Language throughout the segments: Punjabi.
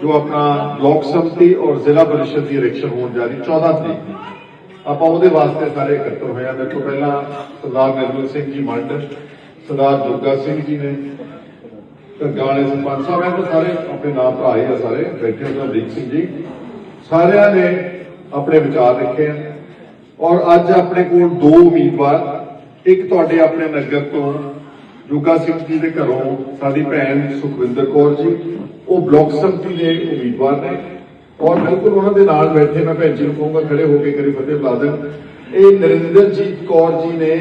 ਜੋ ਆਪਣਾ ਬਲਾਕ ਸੰਮਤੀ ਔਰ ਜ਼ਿਲ੍ਹਾ ਪਰਿਸ਼ਦ ਦੀ ਇਲੈਕਸ਼ਨ ਹੋਣ ਜਾ ਰਹੀ 14 ਤਰੀਕ ਆਪਾਂ ਉਹਦੇ ਵਾਸਤੇ ਸਾਰੇ ਇਕੱਤਰ ਹੋਏ ਆ। ਮੇਰੇ ਤੋਂ ਪਹਿਲਾਂ ਸਰਦਾਰ ਨਿਰਮਲ ਸਿੰਘ ਜੀ ਮੰਡ ਸਰਦਾਰ ਦੁਰਗਾ ਸਿੰਘ ਜੀ ਨੇ ਗਾਲੇ ਸਰਪੰਚ ਸਾਹਿਬ ਇਹ ਤਾਂ ਸਾਰੇ ਆਪਣੇ ਨਾਮ ਭਰਾ ਹੀ ਆ ਸਾਰੇ, ਬੈਠੇ ਹੋਏ ਅਮਰੀਕ ਸਿੰਘ ਜੀ। ਸਾਰਿਆਂ ਨੇ ਆਪਣੇ ਵਿਚਾਰ ਰੱਖੇ ਆ। ਔਰ ਅੱਜ ਆਪਣੇ ਕੋਲ ਦੋ ਉਮੀਦਵਾਰ, ਇੱਕ ਤੁਹਾਡੇ ਆਪਣੇ ਨਗਰ ਤੋਂ ਜੋਗਾ ਸਿੰਘ ਜੀ ਦੇ ਘਰੋਂ ਸਾਡੀ ਭੈਣ ਸੁਖਵਿੰਦਰ ਕੌਰ ਜੀ, ਉਹ ਬਲਾਕ ਸੰਮਤੀ ਦੇ ਉਮੀਦਵਾਰ ਨੇ। ਔਰ ਬਿਲਕੁਲ ਉਹਨਾਂ ਦੇ ਨਾਲ ਬੈਠੇ ਮੈਂ ਭੈਣ ਜੀ ਨੂੰ ਕਹੂੰਗਾ, ਖੜੇ ਹੋ ਕੇ ਕਰੀ ਫਤਿਹ ਬੁਲਾ ਦੇਣ। ਇਹ ਨਰਿੰਦਰਜੀਤ ਕੌਰ ਜੀ ਨੇ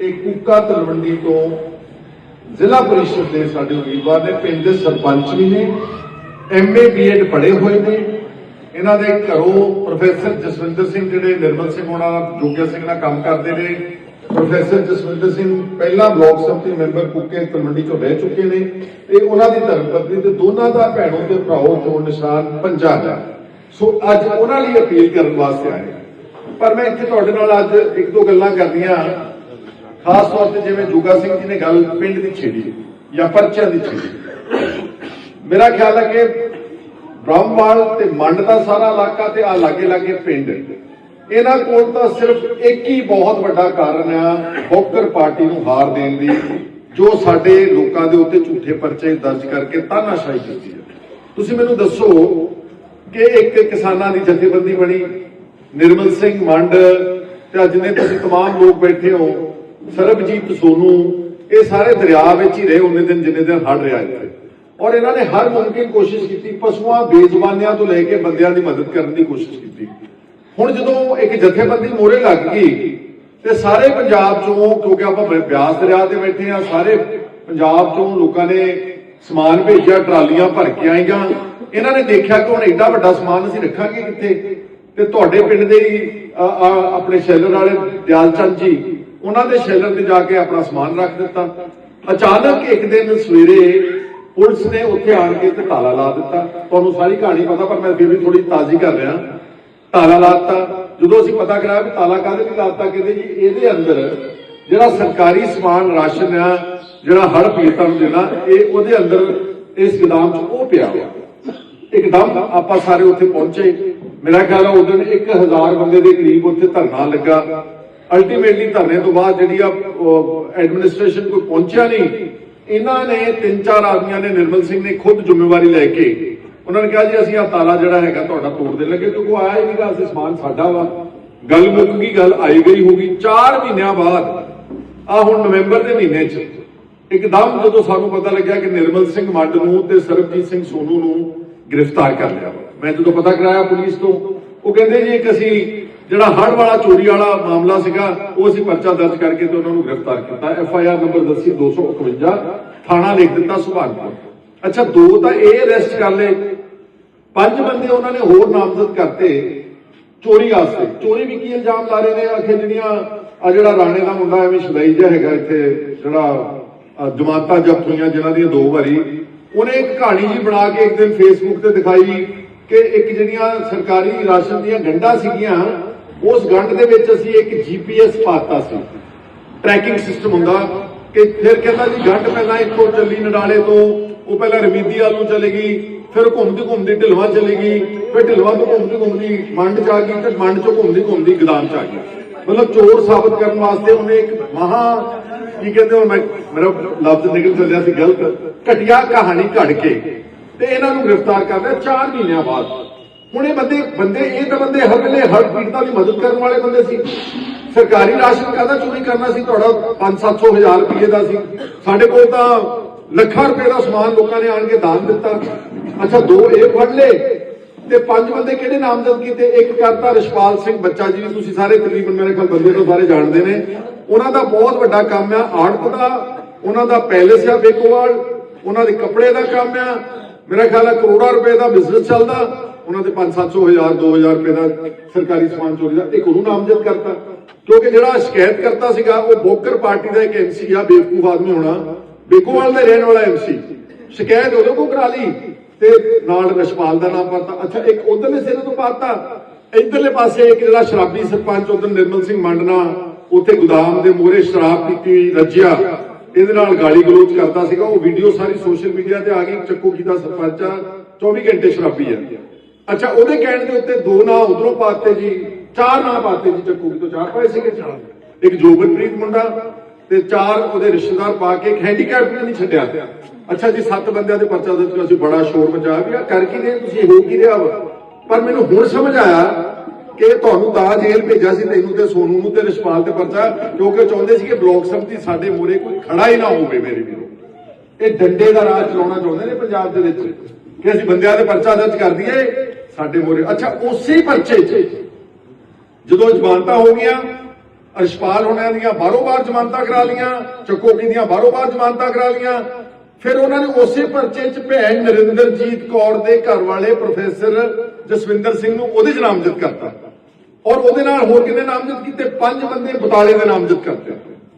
ਇਹ ਕੁੱਕਾ ਤਲਵੰਡੀ ਤੋਂ ਜ਼ਿਲ੍ਹਾ ਪਰਿਸ਼ਦ ਦੇ ਸਾਡੇ ਉਮੀਦਵਾਰ ਨੇ, ਪਿੰਡ ਦੇ ਸਰਪੰਚ ਵੀ ਨੇ ਐਮਏ ਬੀਐਡ ਪੜ੍ਹੇ ਹੋਏ ਨੇ। ਇਹਨਾਂ ਦੇ ਘਰੋਂ ਪ੍ਰੋਫੈਸਰ ਜਸਵਿੰਦਰ ਸਿੰਘ, ਜਿਹੜੇ ਨਿਰਮਲ ਸਿੰਘ ਹੋਣਾ ਜੋਗਿਆ ਸਿੰਘ ਨਾਲ ਕੰਮ ਕਰਦੇ ਨੇ। ਪ੍ਰੋਫੈਸਰ ਜਸਵਿੰਦਰ ਸਿੰਘ, ਪਹਿਲਾਂ ਬਲਾਕ ਸੰਮਤੀ ਮੈਂਬਰ ਕੁੱਕੇ ਤਲਵੰਡੀ ਤੋਂ ਰਹਿ ਚੁੱਕੇ ਨੇ ਤੇ ਉਹਨਾਂ ਦੀ ਧਰਮ ਤੇ ਦੋਨਾਂ ਦਾ ਭੈਣੋਂ ਤੇ ਭਰਾਓ ਚੋਣ ਨਿਸ਼ਾਨ ਪੰਜਾਬ ਸੋ ਅੱਜ ਉਹਨਾਂ ਲਈ ਅਪੀਲ ਕਰਨ ਵਾਸਤੇ ਆਏ ਪਰ ਮੈਂ ਇੱਥੇ ਤੁਹਾਡੇ ਨਾਲ ਅੱਜ ਇੱਕ ਦੋ ਗੱਲਾਂ ਕਰਨੀਆਂ। ਖਾਸ ਤੌਰ ਤੇ ਜਿਵੇਂ ਜੁਗਾ ਸਿੰਘ ਜੀ ਨੇ ਗੱਲ ਪਿੰਡ ਦੀ ਛੇੜੀ ਜਾਂ ਪਰਚਿਆਂ ਦੀ ਛੇੜੀ। ਮੇਰਾ ਖਿਆਲ ਹੈ ਕਿ ਬ੍ਰਹਮਵਾਲ ਤੇ ਮੰਡ ਦਾ ਸਾਰਾ ਇਲਾਕਾ ਤੇ ਆ ਲਾਗੇ ਲਾਗੇ ਪਿੰਡ ਇਹਨਾਂ ਕੋਲ ਤਾਂ ਸਿਰਫ ਇੱਕ ਹੀ ਬਹੁਤ ਵੱਡਾ ਕਾਰਨ ਆ ਬੋਕਰ ਪਾਰਟੀ ਨੂੰ ਹਾਰ ਦੇਣ ਦੀ ਜੋ ਸਾਡੇ ਲੋਕਾਂ ਦੇ ਉੱਤੇ ਝੂਠੇ ਪਰਚੇ ਦਰਜ ਕਰਕੇ ਤਾਨਾਸ਼ਾਹੀ ਕੀਤੀ ਹੈ ਤੁਸੀਂ ਮੈਨੂੰ ਦੱਸੋ ਕਿ ਇੱਕ ਕਿਸਾਨਾਂ ਦੀ ਜਥੇਬੰਦੀ ਬਣੀ ਨਿਰਮਲ ਸਿੰਘ ਮੰਡ ਤੇ ਅੱਜ ਨੇ ਤੁਸੀਂ तमाम ਲੋਕ ਬੈਠੇ ਹੋ ਸਰਬਜੀਤ ਸੋਨੂ ਇਹ ਸਾਰੇ ਦਰਿਆ ਵਿੱਚ ਹੀ ਰਹੇ ਉਹਨੇ ਦਿਨ ਜਿੰਨੇ ਦਿਨ ਹੜ ਰਿਹਾ ਇੱਥੇ ਔਰ ਇਹਨਾਂ ਨੇ ਹਰ ਮੁਮਕਿਨ ਕੋਸ਼ਿਸ਼ ਕੀਤੀ ਪਸ਼ੂਆਂ ਬੇਜ਼ੁਬਾਨਿਆਂ ਤੋਂ ਲੈ ਕੇ ਬੰਦਿਆਂ ਦੀ ਮਦਦ ਕਰਨ ਦੀ ਕੋਸ਼ਿਸ਼ ਕੀਤੀ ਹੁਣ ਜਦੋਂ ਇੱਕ ਜਥੇਬੰਦੀ ਮੋਰੇ ਲੱਗ ਗਈ ਤੇ ਸਾਰੇ ਪੰਜਾਬ ਚੋਂ, ਕਿਉਂਕਿ ਆਪਾਂ ਬਿਆਸ ਦਰਿਆ ਤੇ ਬੈਠੇ ਆ ਸਾਰੇ ਪੰਜਾਬ ਚੋਂ ਲੋਕਾਂ ਨੇ ਸਮਾਨ ਭੇਜਿਆ, ਟਰਾਲੀਆਂ ਭਰ ਕੇ ਆਈਆਂ। ਇਹਨਾਂ ਨੇ ਦੇਖਿਆ ਕਿ ਹੁਣ ਐਡਾ ਵੱਡਾ ਸਮਾਨ ਅਸੀਂ ਰੱਖਾਂਗੇ ਕਿੱਥੇ? ਤੇ ਤੁਹਾਡੇ ਪਿੰਡ ਦੇ ਹੀ ਆਪਣੇ ਸ਼ੈਲਰ ਵਾਲੇ ਦਿਆਲਚੰਦ ਜੀ, ਉਹਨਾਂ ਦੇ ਸ਼ੈਲਰ ਤੇ ਜਾ ਕੇ ਆਪਣਾ ਸਮਾਨ ਰੱਖ ਦਿੱਤਾ। ਅਚਾਨਕ ਇੱਕ ਦਿਨ ਸਵੇਰੇ ਪੁਲਿਸ ਨੇ ਉੱਥੇ ਆਣ ਕੇ ਤੇ ਤਾਲਾ ਲਾ ਦਿੱਤਾ। ਤੁਹਾਨੂੰ ਸਾਰੀ ਕਹਾਣੀ ਪਤਾ, ਪਰ ਮੈਂ ਫਿਰ ਵੀ ਥੋੜੀ ਤਾਜ਼ੀ ਕਰ ਰਿਹਾ। ਤਾਲਾ ਲਾਤਾ। ਜਦੋਂ ਅਸੀਂ ਪਤਾ ਕਰਾਇਆ ਵੀ ਤਾਲਾ ਕਾਹਦੇ ਲਈ ਲਾਤਾ ਕਹਿੰਦੇ ਜੀ, ਇਹਦੇ ਅੰਦਰ ਜਿਹੜਾ ਸਰਕਾਰੀ ਸਮਾਨ ਰਾਸ਼ਨ ਆ, ਜਿਹੜਾ ਹੜ ਪੀੜਤਾਂ ਨੂੰ ਦੇਣਾ, ਇਹ ਉਹਦੇ ਅੰਦਰ ਇਸ ਗੋਦਾਮ 'ਚ ਉਹ ਪਿਆ। ਹੋਇਆ ਇੱਕਦਮ ਆਪਾਂ ਸਾਰੇ ਉੱਥੇ ਪਹੁੰਚੇ। ਮੇਰਾ ਖਿਆਲ ਹੈ ਉਦੋਂ 1000 ਬੰਦੇ ਦੇ ਕਰੀਬ ਉੱਥੇ ਧਰਨਾ ਲੱਗਾ। ਅਲਟੀਮੇਟਲੀ ਧਰਨੇ ਤੋਂ ਬਾਅਦ ਜਿਹੜੀ ਆ ਐਡਮਿਨਿਸਟ੍ਰੇਸ਼ਨ ਕੋਈ ਪਹੁੰਚਿਆ ਨਹੀਂ। ਇਹਨਾਂ ਨੇ ਤਿੰਨ ਚਾਰ ਆਦਮੀਆਂ ਨੇ, ਨਿਰਮਲ ਸਿੰਘ ਨੇ ਖੁਦ ਜ਼ਿੰਮੇਵਾਰੀ ਲੈ ਕੇ ਉਹਨਾਂ ਨੇ ਕਿਹਾ ਜੀ, ਅਸੀਂ ਆ ਤਾਲਾ ਜਿਹੜਾ ਹੈਗਾ ਤੁਹਾਡਾ ਤੋੜ ਦੇ ਲੱਗੇ, ਕਿਉਂਕਿ ਉਹ ਆਇਆ ਹੀ ਨਹੀਂਗਾ ਅਸੀਂ ਸਮਾਨ ਸਾਡਾ ਵਾ। ਗੱਲ ਮੁੱਕ ਗਈ ਗੱਲ ਆਈ ਗਈ ਹੋਗੀ 4 ਮਹੀਨਿਆਂ ਬਾਅਦ ਆ ਹੁਣ ਨਵੰਬਰ ਦੇ ਮਹੀਨੇ 'ਚ, ਇੱਕਦਮ ਜਦੋਂ ਸਾਨੂੰ ਪਤਾ ਲੱਗਿਆ ਕਿ ਨਿਰਮਲ ਸਿੰਘ ਮੰਡ ਨੂੰ ਤੇ ਸਰਬਜੀਤ ਸਿੰਘ ਸੋਨੂ ਨੂੰ ਗ੍ਰਿਫਤਾਰ ਕਰ ਲਿਆ ਵਾ। ਮੈਂ ਜਦੋਂ ਪਤਾ ਕਰਾਇਆ ਪੁਲਿਸ ਤੋਂ, ਉਹ ਕਹਿੰਦੇ ਜੀ, ਇੱਕ ਅਸੀਂ ਜਿਹੜਾ ਹੜ ਵਾਲਾ ਚੋਰੀ ਵਾਲਾ ਮਾਮਲਾ ਸੀਗਾ, ਉਹ ਅਸੀਂ ਪਰਚਾ ਦਰਜ ਕਰਕੇ ਤੇ ਉਹਨਾਂ ਨੂੰ ਗ੍ਰਿਫਤਾਰ ਕੀਤਾ। ਐਫ ਆਈ ਆਰ ਨੰਬਰ ਦੱਸੀ 251 ਥਾਣਾ ਲਿਖ ਦਿੱਤਾ ਸੁਭਾਨਪੁਰ। ਅੱਛਾ, ਦੋ ਤਾਂ ਇਹ ਅਰੈਸਟ ਕਰ ਲਏ। ਪੰਜ ਬੰਦੇ ਉਹਨਾਂ ਨੇ ਹੋਰ ਨਾਮਜ਼ਦ ਕਰਤੇ ਚੋਰੀ ਵਾਸਤੇ। ਚੋਰੀ ਵੀ ਕੀ ਇਲਜ਼ਾਮ ਲਾ ਰਹੇ ਨੇ, ਆਖੇ ਜਿਹੜੀਆਂ ਆ ਜਿਹੜਾ ਰਾਣੇ ਦਾ ਮੁੰਡਾ ਐਵੇਂ ਸ਼ਦਾਈ ਜਿਹਾ ਹੈਗਾ ਇੱਥੇ, ਜਿਹੜਾ ਜਮਾਤਾਂ ਜ਼ਬਤ ਹੋਈਆਂ ਜਿਨ੍ਹਾਂ ਦੀਆਂ ਦੋ ਵਾਰੀ। ਉਹਨੇ ਇੱਕ ਕਹਾਣੀ ਜੀ ਬਣਾ ਕੇ ਇੱਕ ਦਿਨ ਫੇਸਬੁੱਕ ਤੇ ਦਿਖਾਈ ਕਿ ਇੱਕ ਜਿਹੜੀਆਂ ਸਰਕਾਰੀ ਰਾਸ਼ਨ ਦੀਆਂ ਗੰਢਾਂ ਸੀਗੀਆਂ, ਉਸ ਗੰਢ ਦੇ ਵਿੱਚ ਅਸੀਂ ਇੱਕ ਜੀਪੀਐਸ ਪਾਤਾ ਸੀ। ਟਰੈਕਿੰਗ ਸਿਸਟਮ ਹੁੰਦਾ ਕਿ ਫਿਰ ਕਹਿੰਦਾ ਜੀ, ਗੰਢ ਪਹਿਲਾਂ ਇੱਥੋਂ ਚੱਲੀ ਨਡਾਲੇ ਤੋਂ, ਉਹ ਪਹਿਲਾਂ ਰਮੀਦੀ ਵੱਲ ਨੂੰ ਚਲੇ ਗਈ ਫਿਰ ਘੁੰਮਦੀ ਘੁੰਮਦੀ ਢਿਲਵਾਂ ਚਲੀ ਗਈ, ਫਿਰ ਢਿਲਵਾਂ ਤੋਂ ਘੁੰਮਦੀ ਘੁੰਮਦੀ ਮੰਡ ਚ ਆ ਗਈ ਤੇ ਮੰਡ ਚੋਂ ਘੁੰਮਦੀ ਘੁੰਮਦੀ ਗਦਾਮ ਚ ਆ ਗਈ। ਮਤਲਬ ਚੋਰ ਸਾਬਤ ਕਰਨ ਵਾਸਤੇ ਉਹਨੇ ਇੱਕ ਮਹਾ, ਕੀ ਕਹਿੰਦੇ ਹੁਣ ਮੈਂ, ਮੇਰਾ ਲਫ਼ਜ਼ ਨਿਕਲ ਚੱਲਿਆ ਸੀ ਗਲਤ, ਘਟਿਆ ਕਹਾਣੀ ਘੜ ਕੇ ਤੇ ਇਹਨਾਂ ਨੂੰ ਗ੍ਰਿਫਤਾਰ ਕਰ ਲਿਆ 4 ਮਹੀਨਿਆਂ ਬਾਅਦ। ਹੁਣ ਇਹ ਬੰਦੇ ਬੰਦੇ, ਇਹ ਤਾਂ ਬੰਦੇ ਹਰ ਵੇਲੇ ਹਰ ਪੀੜਤਾਂ ਦੀ ਮਦਦ ਕਰਨ ਵਾਲੇ ਬੰਦੇ ਸੀ। ਸਰਕਾਰੀ ਰਾਸ਼ਨ ਕਾਹਦਾ ਚੋਰੀ ਕਰਨਾ ਸੀ? ਤੁਹਾਡਾ 5-700 ਹਜ਼ਾਰ ਰੁਪਏ ਦਾ ਸੀ। ਸਾਡੇ ਕੋਲ ਤਾਂ ਲੱਖਾਂ ਰੁਪਏ ਦਾ ਸਮਾਨ ਲੋਕਾਂ ਨੇ ਆਣ ਕੇ ਦਾਨ ਦਿੱਤਾ। ਅੱਛਾ, ਦੋ ਇਹ ਫੜ ਲਏ। ਤੇ ਪੰਜ ਬੰਦੇ ਕਿਹੜੇ ਨਾਮਜ਼ਦ ਕੀਤੇ? ਇੱਕ ਕਰਤਾ ਰਿਸ਼ਪਾਲ ਸਿੰਘ ਬੱਚਾ ਜੀ ਵੀ ਤੁਸੀਂ ਸਾਰੇ ਤਕਰੀਬਨ ਮੇਰੇ ਖਿਆਲ ਬੰਦੇ ਤੋਂ ਸਾਰੇ ਜਾਣਦੇ ਨੇ। ਉਹਨਾਂ ਦਾ ਬਹੁਤ ਵੱਡਾ ਕੰਮ ਆ, ਆੜਤ ਦਾ। ਉਹਨਾਂ ਦਾ ਪੈਲੇਸ ਆ ਬੇਕੋਵਾਲ। ਉਹਨਾਂ ਦੇ ਕੱਪੜੇ ਦਾ ਕੰਮ ਆ। ਮੇਰਾ ਖਿਆਲ ਹੈ ਕਰੋੜਾਂ ਰੁਪਏ ਦਾ ਬਿਜ਼ਨਸ ਚੱਲਦਾ। ਉਹਨਾਂ ਦੇ 5-700 ਹਜ਼ਾਰ 2000 ਰੁਪਏ ਦਾ ਸਰਕਾਰੀ ਸਮਾਨ ਚੋਰੀ ਦਾ। ਇੱਕ ਉਹਨੂੰ ਨਾਮਜ਼ਦ ਕਰਤਾ। ਕਿਉਂਕਿ ਜਿਹੜਾ ਸ਼ਿਕਾਇਤ ਕਰਤਾ ਸੀਗਾ, ਉਹ ਬੋਕਰ ਪਾਰਟੀ ਦਾ ਇੱਕ ਐਮਸੀ ਆ, ਬੇਵਕੂਫ ਆਦਮੀ ਹੋਣਾ। ਬੇਕੋਵਾਲ ਦਾ ਰਹਿਣ ਵਾਲਾ ਐਮਸੀ ਸ਼ਿਕਾਇਤ ਉਹਦੇ ਕੋਲ ਕਰਾ ਲਈ। ਤੇ ਨਾਲ ਰਸ਼ਪਾਲ ਦਾ ਨਾਮ ਪਾਤਾ ਅੱਛਾ, ਇੱਕ ਉਧਰਲੇ ਸਿਰੇ ਤੋਂ ਪਾਤਾ ਇਧਰਲੇ ਪਾਸੇ ਇੱਕ ਜਿਹੜਾ ਸ਼ਰਾਬੀ ਸਰਪੰਚ ਉਧਰ ਨਿਰਮਲ ਸਿੰਘ ਮੰਡਨਾ, ਉੱਥੇ ਗੋਦਾਮ ਦੇ ਮੂਹਰੇ ਸ਼ਰਾਬ ਪੀਤੀ ਰੱਜਿਆ। ਇਹਦੇ ਨਾਲ ਗਾਲੀ ਗਲੋਚ ਕਰਦਾ ਸੀਗਾ। ਉਹ ਵੀਡੀਓ ਸਾਰੀ ਸੋਸ਼ਲ ਮੀਡੀਆ ਤੇ ਆ ਗਈ। ਚੱਕੋ ਕੀ ਸਰਪੰਚ ਆ 24 ਘੰਟੇ ਸ਼ਰਾਬੀ ਆ। ਅੱਛਾ, ਉਹਦੇ ਕਹਿਣ ਦੇ ਉੱਤੇ ਦੋ ਨਾਂ ਉਧਰੋਂ ਪਾਤੇ ਜੀ, ਚਾਰ ਨਾਂ ਪਾਤੇ ਜੀ ਚੱਕੂ ਤੋਂ। ਚਾਰ ਪਾਏ ਸੀਗੇ ਇੱਕ ਜੋਗਨਪ੍ਰੀਤ ਮੁੰਡਾ ਤੇ ਚਾਰ ਉਹਦੇ ਰਿਸ਼ਤੇਦਾਰ ਪਾ ਕੇ ਇੱਕ ਹੈਂਡੀਕੈਪ ਵੀ ਨਹੀਂ ਛੱਡਿਆ। ਅੱਛਾ ਜੀ, ਸੱਤ ਬੰਦਿਆਂ ਦੇ ਪਰਚਾ ਦੇ ਅਸੀਂ ਬੜਾ ਸ਼ੋਰ ਮਚਾਇਆ ਵੀ ਆ, ਕਰ ਕੀ ਰਹੇ ਤੁਸੀਂ? ਹੋ ਕੀ ਰਿਹਾ ਵਾ? ਪਰ ਮੈਨੂੰ ਹੁਣ ਸਮਝ ਆਇਆ ਕਿ ਤੁਹਾਨੂੰ ਤਾਂ ਜੇਲ੍ਹ ਭੇਜਿਆ ਸੀ, ਤੈਨੂੰ ਤੇ ਸੋਨੂ ਨੂੰ ਤੇ ਰਿਸ਼ਪਾਲ ਤੇ ਪਰਚਾ, ਕਿਉਂਕਿ ਚਾਹੁੰਦੇ ਸੀ ਕਿ ਬਲਾਕ ਸੰਮਤੀ ਸਾਡੇ ਮੂਹਰੇ ਕੋਈ ਖੜਾ ਹੀ ਨਾ ਹੋਵੇ ਮੇਰੇ ਵੀਰੋ। ਇਹ ਡੰਡੇ ਦਾ ਰਾਜ ਚਲਾਉਣਾ ਚਾਹੁੰਦੇ ਨੇ ਪੰਜਾਬ ਦੇ ਵਿੱਚ ਕਿ ਅਸੀਂ ਬੰਦਿਆਂ ਦੇ ਪਰਚਾ ਦਰਜ ਕਰ ਦਈਏ ਸਾਡੇ ਮੂਹਰੇ। ਅੱਛਾ, ਉਸੇ ਪਰਚੇ 'ਚ ਜਦੋਂ ਜ਼ਮਾਨਤਾਂ ਹੋ ਗਈਆਂ ਅਸ਼ਪਾਲ ਹੋਣਾਂ ਦੀਆਂ ਬਾਰੋ ਬਾਰ ਜ਼ਮਾਨਤਾਂ ਕਰਾ ਲੀਆਂ ਚੱਕੋਕੀ ਦੀਆਂ ਬਾਰੋ ਬਾਰ ਜ਼ਮਾਨਤਾਂ ਕਰਾ ਲੀਆਂ ਫਿਰ ਉਹਨਾਂ ਨੇ ਉਸੇ ਪਰਚੇ 'ਚ ਭੈਣ ਨਰਿੰਦਰਜੀਤ ਕੌਰ ਦੇ ਘਰ ਵਾਲੇ ਪ੍ਰੋਫੈਸਰ ਜਸਵਿੰਦਰ ਸਿੰਘ ਨੂੰ ਉਹਦੇ 'ਚ ਨਾਮਜ਼ਦ ਕਰਤਾ। ਔਰ ਉਹਦੇ ਨਾਲ ਹੋਰ ਕਿੰਨੇ ਨਾਮਜ਼ਦ ਕੀਤੇ? ਪੰਜ ਬੰਦੇ ਬਟਾਲੇ ਦੇ ਨਾਮਜ਼ਦ ਕਰਤੇ।